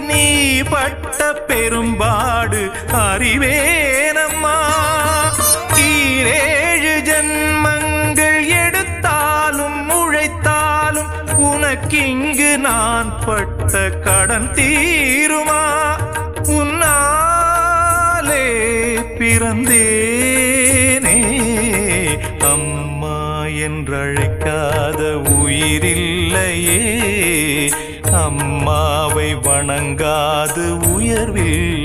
நீ பட்ட பெரும்பாடு அறிவேனம்மா. ஈரேழு ஜன்மங்கள் எடுத்தாலும் உழைத்தாலும் உனக்கிங்கு நான் பட்ட கடன் தீருமா? உன்னாலே பிறந்தேனே. அம்மா என்றழைக்காத உயிரில்லையே. அம்மாவை வணங்காது உயர்வில்.